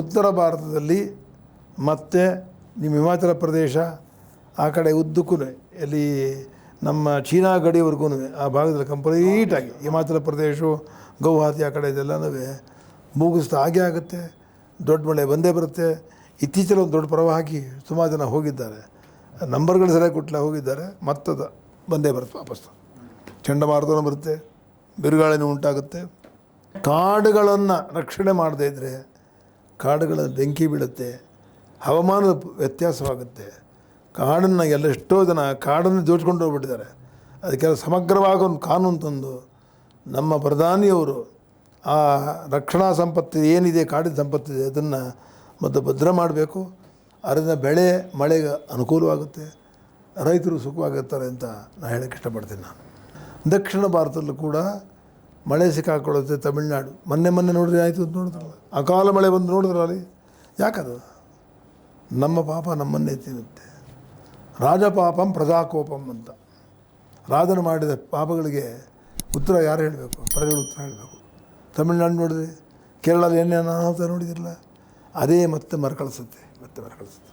ಉತ್ತರ ಭಾರತದಲ್ಲಿ ಮತ್ತೆ ನಿಮ್ಮ ಹಿಮಾಚಲ ಪ್ರದೇಶ, ಆ ಕಡೆ ಉದ್ದಕ್ಕೂ ಎಲ್ಲಿ ನಮ್ಮ ಚೀನಾ ಗಡಿವರೆಗೂ ಆ ಭಾಗದಲ್ಲಿ ಕಂಪ್ಲೀಟಾಗಿ ಹಿಮಾಚಲ ಪ್ರದೇಶ ಗೌಹಾತಿ ಆ ಕಡೆ ಇದೆಲ್ಲನೂ ಮುಗಿಸ್ತಾ ಹಾಗೆ ಆಗುತ್ತೆ. ದೊಡ್ಡ ಮಳೆ ಬಂದೇ ಬರುತ್ತೆ. ಇತ್ತೀಚೆಗೆ ಒಂದು ದೊಡ್ಡ ಪ್ರವಾಹಕ್ಕೆ ಸುಮಾರು ಜನ ಹೋಗಿದ್ದಾರೆ. ನಂಬರ್ಗಳು ಸರಿಯಾಗಿ ಕೊಟ್ಟಲ್ಲ, ಹೋಗಿದ್ದಾರೆ. ಮತ್ತದ ಬಂದೇ ಬರುತ್ತೆ ವಾಪಸ್ಸು ಚಂಡಮಾರುತನೂ ಬರುತ್ತೆ, ಬಿರುಗಾಳಿನೂ ಉಂಟಾಗುತ್ತೆ. ಕಾಡುಗಳನ್ನು ರಕ್ಷಣೆ ಮಾಡದೇ ಇದ್ದರೆ ಕಾಡುಗಳ ಬೆಂಕಿ ಬೀಳುತ್ತೆ, ಹವಾಮಾನದ ವ್ಯತ್ಯಾಸವಾಗುತ್ತೆ. ಕಾಡನ್ನು ಎಲ್ಲ ಎಷ್ಟೋ ಜನ ಕಾಡನ್ನು ಜೋಡ್ಸ್ಕೊಂಡು ಹೋಗ್ಬಿಟ್ಟಿದ್ದಾರೆ. ಅದಕ್ಕೆಲ್ಲ ಸಮಗ್ರವಾಗಿ ಒಂದು ಕಾನೂನು ತಂದು ನಮ್ಮ ಪ್ರಧಾನಿಯವರು ಆ ರಕ್ಷಣಾ ಸಂಪತ್ತು ಏನಿದೆ, ಕಾಡಿನ ಸಂಪತ್ತಿದೆ ಅದನ್ನು ಮತ್ತು ಭದ್ರ ಮಾಡಬೇಕು. ಅದರಿಂದ ಬೆಳೆ ಮಳೆಗೆ ಅನುಕೂಲವಾಗುತ್ತೆ. ರೈತರು ಸುಖವಾಗಿರ್ತಾರೆ ಅಂತ ನಾನು ಹೇಳೋಕ್ಕೆ ಇಷ್ಟಪಡ್ತೀನಿ ನಾನು. ದಕ್ಷಿಣ ಭಾರತದಲ್ಲೂ ಕೂಡ ಮಳೆ ಸಿಕ್ಕಾಕೊಳ್ಳುತ್ತೆ ತಮಿಳ್ನಾಡು. ಮೊನ್ನೆ ಮೊನ್ನೆ ನೋಡಿದ್ರೆ ಆಯಿತು ಅಂತ ನೋಡಿದ್ರಲ್ಲ. ಅಕಾಲ ಮಳೆ ಬಂದು ನೋಡಿದ್ರಲ್ಲ ಅಲ್ಲಿ? ಯಾಕದು? ನಮ್ಮ ಪಾಪ ನಮ್ಮನ್ನೇ ತಿನ್ನುತ್ತೆ. ರಾಜಪಾಪಂ ಪ್ರಜಾಕೋಪಂ ಅಂತ. ರಾಜನು ಮಾಡಿದ ಪಾಪಗಳಿಗೆ ಉತ್ತರ ಯಾರು ಹೇಳಬೇಕು? ಪ್ರಜೆಗಳು ಉತ್ತರ ಹೇಳಬೇಕು. ತಮಿಳ್ನಾಡು ನೋಡಿದ್ರೆ ಕೇರಳದಲ್ಲಿ ಏನೇನು ಅನಾಹುತ ನೋಡಿದಿರಲ್ಲ, ಅದೇ ಮತ್ತೆ ಮರುಕಳಿಸುತ್ತೆ ಮತ್ತೆ ಮರುಕಳಿಸುತ್ತೆ.